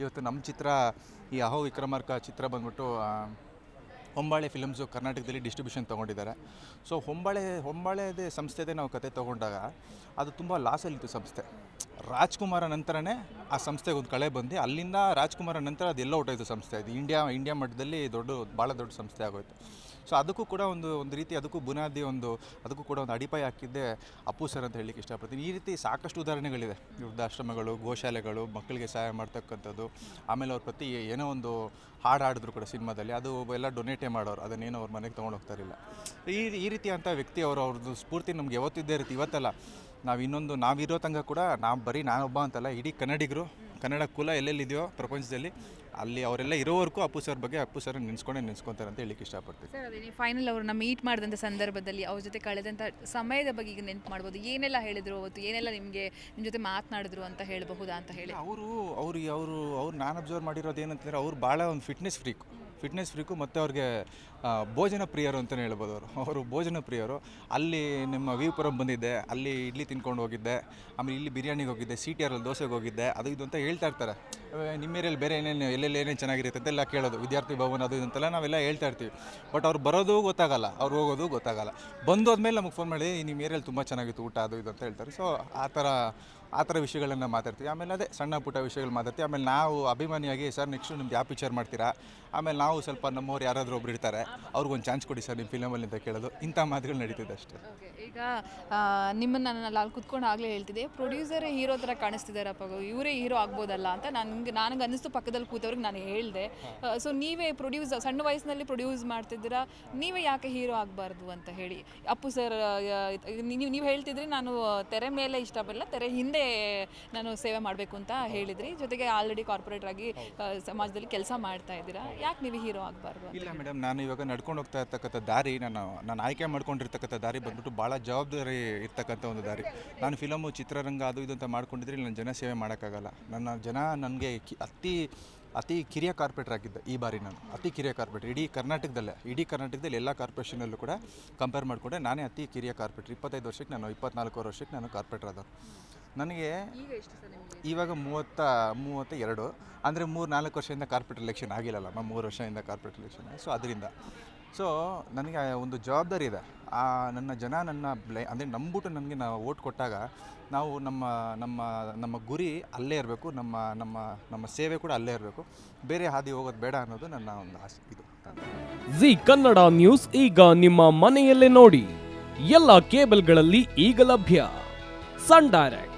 ಇವತ್ತು ನಮ್ಮ ಚಿತ್ರ, ಈ ಅಹೋ ವಿಕ್ರಮಾರ್ಕ ಚಿತ್ರ ಬಂದ್ಬಿಟ್ಟು ಹೊಂಬಾಳೆ ಫಿಲಮ್ಸು ಕರ್ನಾಟಕದಲ್ಲಿ ಡಿಸ್ಟ್ರಿಬ್ಯೂಷನ್ ತೊಗೊಂಡಿದ್ದಾರೆ. ಸೊ ಹೊಂಬಾಳೆ, ಹೊಂಬಾಳೆದೇ ಸಂಸ್ಥೆದೇ ನಾವು ಕತೆ ತೊಗೊಂಡಾಗ ಅದು ತುಂಬ ಲಾಸಲ್ಲಿತ್ತು ಸಂಸ್ಥೆ. ರಾಜ್ಕುಮಾರ ನಂತರನೇ ಆ ಸಂಸ್ಥೆಗೆ ಒಂದು ಕಳೆ ಬಂದು ಅಲ್ಲಿಂದ ರಾಜ್ಕುಮಾರ ನಂತರ ಅದೆಲ್ಲ ಹೊಟ್ಟೋಯ್ತು ಸಂಸ್ಥೆ. ಅದು ಇಂಡಿಯಾ ಇಂಡಿಯಾ ಮಟ್ಟದಲ್ಲಿ ದೊಡ್ಡ ಭಾಳ ದೊಡ್ಡ ಸಂಸ್ಥೆ ಆಗೋಯ್ತು. ಸೊ ಅದಕ್ಕೂ ಕೂಡ ಒಂದು ಒಂದು ರೀತಿ ಅದಕ್ಕೂ ಬುನಾದಿ ಒಂದು, ಅದಕ್ಕೂ ಕೂಡ ಒಂದು ಅಡಿಪಾಯ ಹಾಕಿದ್ದೆ ಅಪ್ಪು ಸರ್ ಅಂತ ಹೇಳಲಿಕ್ಕೆ ಇಷ್ಟಪಡ್ತೀನಿ. ಈ ರೀತಿ ಸಾಕಷ್ಟು ಉದಾಹರಣೆಗಳಿದೆ ವೃದ್ಧಾಶ್ರಮಗಳು, ಗೋಶಾಲೆಗಳು, ಮಕ್ಕಳಿಗೆ ಸಹಾಯ ಮಾಡ್ತಕ್ಕಂಥದ್ದು. ಆಮೇಲೆ ಅವ್ರ ಪ್ರತಿ ಏನೋ ಒಂದು ಹಾಡು ಹಾಡಿದ್ರು ಕೂಡ ಸಿನಿಮಾದಲ್ಲಿ. ಅದು ಎಲ್ಲ ಡೊನೇಟೇ ಮಾಡೋರು. ಅದನ್ನೇನೋ ಅವ್ರ ಮನೆಗೆ ತೊಗೊಂಡು ಹೋಗ್ತಾರಿಲ್ಲ ಈ ಈ ರೀತಿ ಅಂತ ವ್ಯಕ್ತಿ ಅವರು, ಅವ್ರದ್ದು ಸ್ಫೂರ್ತಿ ನಮ್ಗೆ ಯಾವತ್ತಿದ್ದೇ ಇರುತ್ತೆ. ಇವತ್ತಲ್ಲ ನಾವು ಇನ್ನೊಂದು ನಾವಿರೋ ತನಕ ಕೂಡ ನಾವು ಬರೀ ನಾನೊಬ್ಬ ಅಂತಲ್ಲ ಇಡೀ ಕನ್ನಡಿಗರು ಕನ್ನಡ ಕುಲ ಎಲ್ಲೆಲ್ಲಿದೆಯೋ ಪ್ರಪಂಚದಲ್ಲಿ ಅಲ್ಲಿ ಅವರೆಲ್ಲ ಇರೋವರೆಗೂ ಅಪ್ಪು ಸರ್ ಬಗ್ಗೆ ಅಪ್ಪು ಸರ್ ನೆನೆಸ್ಕೊಂಡೇ ನೆನೆಸ್ಕೊತಾರೆ ಅಂತ ಹೇಳಿಕ್ಕೆ ಇಷ್ಟಪಡ್ತೀನಿ. ಸರ್ ಅದೇ ನೀವು ಫೈನಲ್ ಅವ್ರನ್ನ ಮೀಟ್ ಮಾಡಿದಂಥ ಸಂದರ್ಭದಲ್ಲಿ ಅವ್ರ ಜೊತೆ ಕಳೆದಂಥ ಸಮಯದ ಬಗ್ಗೆ ಈಗ ನೆನ್ಪು ಮಾಡ್ಬೋದು. ಏನೆಲ್ಲ ಹೇಳಿದ್ರು ಅವತ್ತು? ಏನೆಲ್ಲ ನಿಮಗೆ ನಿಮ್ಮ ಜೊತೆ ಮಾತನಾಡಿದ್ರು ಅಂತ ಹೇಳಬಹುದಾ ಅಂತ ಹೇಳಿ? ಅವರು ಅವ್ರಿಗೆ ಅವರು ಅವ್ರು ನಾನು ಅಬ್ಸರ್ವ್ ಮಾಡಿರೋದು ಏನಂತಂದರೆ ಅವ್ರು ಭಾಳ ಒಂದು ಫಿಟ್ನೆಸ್ ಫ್ರೀಕು ಫಿಟ್ನೆಸ್ ಫ್ರೀಕು ಮತ್ತು ಅವ್ರಿಗೆ ಭೋಜನ ಪ್ರಿಯರು ಅಂತಲೇ ಹೇಳ್ಬೋದು ಅವರು. ಅವರು ಭೋಜನ ಪ್ರಿಯರು. ಅಲ್ಲಿ ನಿಮ್ಮ ವಿಪುರಂ ಬಂದಿದ್ದೆ, ಅಲ್ಲಿ ಇಡ್ಲಿ ತಿನ್ಕೊಂಡು ಹೋಗಿದ್ದೆ, ಆಮೇಲೆ ಇಲ್ಲಿ ಬಿರಿಯಾನಿಗೆ ಹೋಗಿದ್ದೆ ಸಿ ಟಿ ಆರಲ್ಲಿ ದೋಸೆಗೆ ಹೋಗಿದ್ದೆ, ಅದು ಇದು ಅಂತ ಹೇಳ್ತಾ ಇರ್ತಾರೆ. ನಿಮ್ಮ ಏರಿಯಲ್ಲಿ ಬೇರೆ ಏನೇನು, ಎಲ್ಲೆಲ್ಲಿ ಏನೇನು ಚೆನ್ನಾಗಿರುತ್ತೆ ಅಂತೆಲ್ಲ ಕೇಳೋದು. ವಿದ್ಯಾರ್ಥಿ ಭವನ ಅದು ಇದಂತೆಲ್ಲ ನಾವೆಲ್ಲ ಹೇಳ್ತಾ ಇರ್ತೀವಿ. ಬಟ್ ಅವ್ರು ಬರೋದು ಗೊತ್ತಾಗಲ್ಲ, ಅವ್ರು ಹೋಗೋದು ಗೊತ್ತಾಗಲ್ಲ. ಬಂದು ಹೋದ್ಮೇಲೆ ನಮಗೆ ಫೋನ್ ಮಾಡಿ ನಿಮ್ಮ ಏರಿಯಲ್ಲಿ ತುಂಬ ಚೆನ್ನಾಗಿತ್ತು ಊಟ, ಅದು ಇದು ಅಂತ ಹೇಳ್ತಾರೆ. ಸೊ ಆ ಥರ ಆ ಥರ ವಿಷಯಗಳನ್ನ ಮಾತಾಡ್ತೀವಿ. ಆಮೇಲೆ ಅದೇ ಸಣ್ಣ ಪುಟ್ಟ ವಿಷಯಗಳು ಮಾತಾಡ್ತೀವಿ. ಆಮೇಲೆ ನಾವು ಅಭಿಮಾನಿಯಾಗಿ, ಸರ್, ನೆಕ್ಸ್ಟು ನಿಮ್ದು ಯಾವ ಪಿಕ್ಚರ್ ಮಾಡ್ತೀರಾ? ಆಮೇಲೆ ನಾವು ಸ್ವಲ್ಪ ನಮ್ಮವ್ರು ಯಾರಾದರೂ ಒಬ್ರು ಇರ್ತಾರೆ, ಅವ್ರಿಗೊಂದು ಚಾನ್ಸ್ ಕೊಡಿ ಸರ್ ನಿಮ್ಮ ಫಿಲಮಲ್ಲಿ ಅಂತ ಕೇಳೋದು. ಇಂಥ ಮಾತುಗಳು ನಡೀತಿದೆ ಅಷ್ಟೇ. ಈಗ ನಿಮ್ಮನ್ನು ನಿಮ್ಮನ್ನ ನಾನು ಅಲ್ಲಿ ಕುತ್ಕೊಂಡು ಆಗಲೇ ಹೇಳ್ತಿದ್ದೆ. ಪ್ರೊಡ್ಯೂಸರೇ ಹೀರೋ ಥರ ಕಾಣಿಸ್ತಿದ್ದಾರಪ್ಪ ಇವರೇ ಹೀರೋ ಆಗ್ಬೋದಲ್ಲ ಅಂತ ನನಗೆ ನನಗೆ ಅನ್ನಿಸ್ತು ಪಕ್ಕದಲ್ಲಿ ಕೂತವ್ರಿಗೆ ನಾನು ಹೇಳಿದೆ. ಸೊ ನೀವೇ ಪ್ರೊಡ್ಯೂಸ್ ಸಣ್ಣ ವಯಸ್ಸಿನಲ್ಲಿ ಪ್ರೊಡ್ಯೂಸ್ ಮಾಡ್ತಿದ್ದೀರಾ? ನೀವೇ ಯಾಕೆ ಹೀರೋ ಆಗಬಾರ್ದು ಅಂತ ಹೇಳಿ. ಅಪ್ಪು ಸರ್ ನೀವು ನೀವು ಹೇಳ್ತಿದ್ರಿ ನಾನು ತೆರೆ ಮೇಲೆ ಇಷ್ಟಪಡಲ್ಲ, ತೆರೆ ಹಿಂದೆ ನಾನು ಸೇವೆ ಮಾಡಬೇಕು ಅಂತ ಹೇಳಿದ್ರಿ. ಜೊತೆಗೆ ಆಲ್ರೆಡಿ ಕಾರ್ಪೊರೇಟರ್ ಆಗಿ ಸಮಾಜದಲ್ಲಿ ಕೆಲಸ ಮಾಡ್ತಾ ಇದ್ದೀರಾ? ಯಾಕೆ ನೀವು ಹೀರೋ ಆಗಬಾರ್ದು ಇಲ್ಲ ಮೇಡಮ್ ನಾನು ಇವಾಗ ನಡ್ಕೊಂಡು ಹೋಗ್ತಾ ಇರ್ತಕ್ಕಂಥ ದಾರಿ ನಾನು ನಾನು ಆಯ್ಕೆ ಮಾಡ್ಕೊಂಡಿರ್ತಕ್ಕಂಥ ದಾರಿ ಬಂದ್ಬಿಟ್ಟು ಭಾಳ ಜವಾಬ್ದಾರಿ ಇರ್ತಕ್ಕಂಥ ಒಂದು ದಾರಿ. ನಾನು ಫಿಲಮು ಚಿತ್ರರಂಗ ಅದು ಇದು ಅಂತ ಮಾಡ್ಕೊಂಡಿದ್ರೆ ನಾನು ಜನ ಸೇವೆ ಮಾಡೋಕ್ಕಾಗಲ್ಲ. ನನ್ನ ಜನ ನನಗೆ ಅತಿ ಅತಿ ಕಿರಿಯ ಕಾರ್ಪೊರೇಟರ್ ಆಗಿದ್ದೆ ಈ ಬಾರಿ ನಾನು. ಅತಿ ಕಿರಿಯ ಕಾರ್ಪೊರೇಟರ್ ಇಡೀ ಕರ್ನಾಟಕದಲ್ಲೇ ಇಡೀ ಕರ್ನಾಟಕದಲ್ಲಿ ಎಲ್ಲ ಕಾರ್ಪೊರೇಷನಲ್ಲೂ ಕೂಡ ಕಂಪೇರ್ ಮಾಡಿಕೊಂಡೆ. ನಾನೇ ಅತಿ ಕಿರಿಯ ಕಾರ್ಪೊರೇಟರ್ ಇಪ್ಪತ್ತೈದು ವರ್ಷಕ್ಕೆ ನಾನು ಇಪ್ಪತ್ನಾಲ್ಕೂವರೆ ವರ್ಷಕ್ಕೆ ನಾನು ಕಾರ್ಪೊರೇಟರ್ ಆದವ್ರು ನನಗೆ ಈಗ ಎಷ್ಟು ಸರ್ ಇವಾಗ ಮೂವತ್ತ ಮೂವತ್ತ ಎರಡು ಅಂದರೆ ಮೂರು ನಾಲ್ಕು ವರ್ಷದಿಂದ ಕಾರ್ಪೊರೇಟ್ ಎಲೆಕ್ಷನ್ ಆಗಿಲ್ಲಲ್ಲಮ್ಮ ಮೂರು ವರ್ಷದಿಂದ ಕಾರ್ಪೊರೇಟ್ ಎಲೆಕ್ಷನ್ ಸೊ ಅದರಿಂದ. ಸೊ ನನಗೆ ಒಂದು ಜವಾಬ್ದಾರಿ ಇದೆ. ಆ ನನ್ನ ಜನ ನನ್ನ ಬ್ಲೈ ಅಂದರೆ ನಂಬಿಬಿಟ್ಟು ನನಗೆ ನಾವು ಓಟ್ ಕೊಟ್ಟಾಗ ನಾವು ನಮ್ಮ ನಮ್ಮ ನಮ್ಮ ಗುರಿ ಅಲ್ಲೇ ಇರಬೇಕು. ನಮ್ಮ ನಮ್ಮ ನಮ್ಮ ಸೇವೆ ಕೂಡ ಅಲ್ಲೇ ಇರಬೇಕು. ಬೇರೆ ಹಾದಿ ಹೋಗೋದು ಬೇಡ ಅನ್ನೋದು ನನ್ನ ಒಂದು ಆಸೆ. ಇದು. ಜಿ ಕನ್ನಡ ನ್ಯೂಸ್ ಈಗ ನಿಮ್ಮ ಮನೆಯಲ್ಲೇ ನೋಡಿ. ಎಲ್ಲ ಕೇಬಲ್ಗಳಲ್ಲಿ ಈಗ ಲಭ್ಯ. Sun Direct.